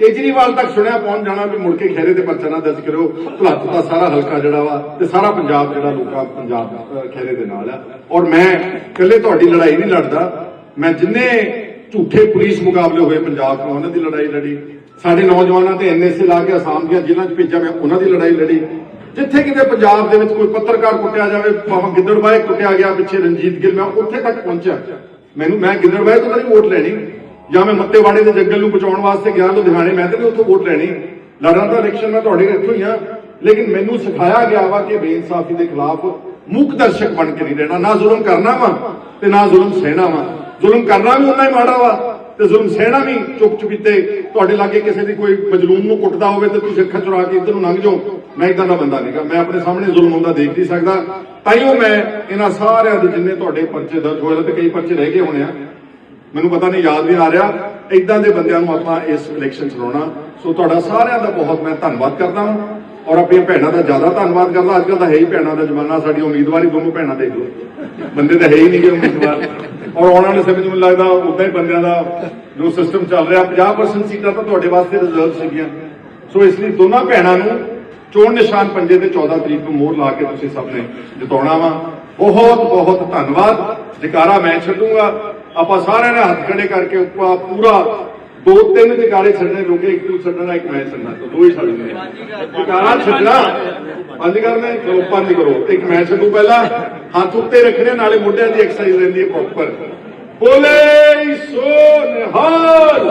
ਕੇਜਰੀਵਾਲ ਤੱਕ ਸੁਣਿਆ ਪਹੁੰਚ ਜਾਣਾ ਵੀ ਮੁੜ ਕੇ ਖੇਰੇ ਤੇ ਪਰਚਾ ਨਾ ਦਰਜ ਕਰੋ ਭਲੱਤ ਦਾ ਸਾਰਾ ਹਲਕਾ ਜਿਹੜਾ ਵਾ ਤੇ ਸਾਰਾ ਪੰਜਾਬ ਜਿਹੜਾ ਲੋਕਾਂ ਪੰਜਾਬ ਅਹ ਖੇਰੇ ਦੇ ਨਾਲ ਆ। ਔਰ ਮੈਂ ਇਕੱਲੇ ਤੁਹਾਡੀ ਲੜਾਈ ਨਹੀਂ ਲੜਦਾ। ਮੈਂ ਜਿੰਨੇ ਝੂਠੇ ਪੁਲਿਸ ਮੁਕਾਬਲੇ ਹੋਏ ਪੰਜਾਬ ਤੋਂ, ਉਹਨਾਂ ਦੀ ਲੜਾਈ ਲੜੀ। ਸਾਡੇ ਨੌਜਵਾਨਾਂ ਤੇ ਐਨਐਸਏ ਲਾ ਕੇ ਅਸਾਮ ਦੀਆਂ ਜ਼ਿਲ੍ਹਾਂ 'ਚ ਭੇਜਿਆ ਮੈਂ, ਉਹਨਾਂ ਦੀ ਲੜਾਈ ਲੜੀ। ਜਿੱਥੇ ਕਿਤੇ ਪੰਜਾਬ ਦੇ ਵਿੱਚ ਕੋਈ ਪੱਤਰਕਾਰ ਕੁੱਟਿਆ ਜਾਵੇ, ਭਾਵੇਂ ਗਿੱਦੜਬਾਏ ਕੁੱਟਿਆ ਗਿਆ ਪਿੱਛੇ ਰਣਜੀਤ ਗਿੱਲ, ਮੈਂ ਉੱਥੇ ਤੱਕ ਪਹੁੰਚਿਆ। ਮੈਨੂੰ, ਮੈਂ ਗਿੱਦੜਬਾਏ ਤੋਂ ਨਹੀਂ ਵੋਟ ਲੈਣੀ ਜਾਂ ਮੈਂ ਮੱਤੇਵਾੜੇ ਦੇ ਜੰਗਲ ਨੂੰ ਬਚਾਉਣ ਵਾਸਤੇ ਗਿਆ ਲੁਧਿਆਣੇ ਮੈਂ ਤੇ ਨਹੀਂ ਉੱਥੋਂ ਵੋਟ ਲੈਣੀ। ਲੜਨ ਦਾ ਇਲੈਕਸ਼ਨ ਮੈਂ ਤੁਹਾਡੇ ਇੱਥੋਂ ਹੀ ਆ। ਲੇਕਿਨ ਮੈਨੂੰ ਸਿਖਾਇਆ ਗਿਆ ਵਾ ਕਿ ਬੇਇਨਸਾਫੀ ਦੇ ਖਿਲਾਫ ਮੁੱਖ ਦਰਸ਼ਕ ਬਣ ਕੇ ਨਹੀਂ ਰਹਿਣਾ। ਨਾ ਜ਼ੁਲਮ ਕਰਨਾ ਵਾ ਤੇ ਨਾ ਜ਼ੁਲਮ ਸਹਿਣਾ ਵਾ। ਜ਼ੁਲਮ ਕਰਨਾ ਵੀ ਉਹਨਾਂ ਹੀ ਮਾੜਾ ਵਾ ਤੇ ਜ਼ੁਲਮ ਸਹਿਣਾ ਵੀ ਚੁੱਪ ਚੁਪੀਤੇ ਤੁਹਾਡੇ ਲਾਗੇ ਕਿਸੇ ਦੀ ਕੋਈ ਮਜਲੂਮ ਨੂੰ ਕੁੱਟਦਾ ਹੋਵੇ ਤੇ ਤੁਸੀਂ ਅੱਖਾਂ ਚੁਰਾ ਕੇ ਇੱਧਰ ਨੂੰ ਲੰਘ ਜਾਓ। ਮੈਂ ਇਦਾਂ ਦਾ ਬੰਦਾ ਨਹੀਂਗਾ। ਮੈਂ ਆਪਣੇ ਸਾਹਮਣੇ ਜ਼ੁਲਮ ਹੁੰਦਾ ਦੇਖ ਨਹੀਂ ਸਕਦਾ। ਤਾਈਓ ਮੈਂ ਇਹਨਾਂ ਸਾਰਿਆਂ ਦੇ ਜਿੰਨੇ ਤੁਹਾਡੇ ਪਰਚੇ ਦਰਜ ਹੋਏ ਤੇ ਕਈ ਪਰਚੇ ਰਹਿ ਗਏ ਹੋਣੇ ਆ। ਮੈਨੂੰ ਪਤਾ ਨਹੀਂ, ਯਾਦ ਨਹੀਂ ਆ ਰਿਹਾ। ਇਦਾਂ ਦੇ ਬੰਦਿਆਂ ਨੂੰ ਆਪਾਂ ਇਸ ਇਲੈਕਸ਼ਨ ਚਲਾਉਣਾ ਸੋ ਤੁਹਾਡਾ ਸਾਰਿਆਂ ਦਾ ਬਹੁਤ ਮੈਂ ਧੰਨਵਾਦ ਕਰਦਾ ਹਾਂ। ਔਰ ਆਪਣੀਆਂ ਭੈਣਾਂ ਦਾ ਜ਼ਿਆਦਾ ਧੰਨਵਾਦ ਕਰਦਾ। ਅੱਜ ਕੱਲ੍ਹ ਤਾਂ ਹੈ ਹੀ ਭੈਣਾਂ ਦਾ ਜ਼ਮਾਨਾ। ਸਾਡੀ ਉਮੀਦਵਾਰ ਹੀ ਦੋਨੋਂ ਭੈਣਾਂ ਦੇਖ ਲਓ ਬੰਦੇ ਤਾਂ ਹੈ ਹੀ ਨਹੀਂ ਉਮੀਦਵਾਰ। ਔਰ ਆਉਣ ਵਾਲੇ ਸਮੇਂ 'ਚ ਲੱਗਦਾ ਉਦਾਂ ਹੀ ਬੰਦਿਆਂ ਦਾ ਜੋ ਸਿਸਟਮ ਚੱਲ ਰਿਹਾ 50% ਸੀਟਾਂ ਤਾਂ ਤੁਹਾਡੇ ਵਾਸਤੇ ਰਿਜ਼ਰਵ ਸੀਗੀਆਂ। ਸੋ ਇਸ ਲਈ ਦੋਨਾਂ ਭੈਣਾਂ ਨੂੰ ਚੋਣ ਨਿਸ਼ਾਨ ਪੰਜੇ ਤੇ 14 ਤਰੀਕ ਨੂੰ ਮੋਹਰ ਲਾ ਕੇ ਤੁਸੀਂ ਸਭ ਨੇ ਜਿਤਾਉਣਾ ਵਾ। ਬਹੁਤ ਬਹੁਤ ਧੰਨਵਾਦ। ਜਕਾਰਾ ਮੈਂ ਛੱਡੂਗਾ। ਆਪਾਂ ਸਾਰਿਆਂ ਨੇ ਹੱਥ ਖੜੇ ਕਰਕੇ ਉੱਪਰ ਪੂਰਾ ਦੋ ਤਿੰਨ ਜਕਾਰੇ ਛੱਡਣੇ, ਲੋਕੇ ਇੱਕ ਤੂੰ ਛੱਡਣਾ ਇੱਕ ਮੈਂ ਛੱਡਣਾ ਤਾਂ ਦੋ ਹੀ ਛੱਡਣੇ ਜਕਾਰਾ ਛੱਡਣਾ, ਪੰਜ ਕਰਨੇ ਚਲੋ ਪੰਜ ਕਰੋ, ਇੱਕ ਮੈਂ ਛੱਡੂ ਪਹਿਲਾਂ, ਹੱਥ ਉੱਤੇ ਰੱਖਣੇ, ਨਾਲੇ ਮੋਢਿਆਂ ਦੀ ਐਕਸਰਸਾਈਜ਼ ਰਹਿੰਦੀ ਹੈ ਪ੍ਰੋਪਰ ਬੋਲੇ, ਸੋ ਨਿਹਾਲ।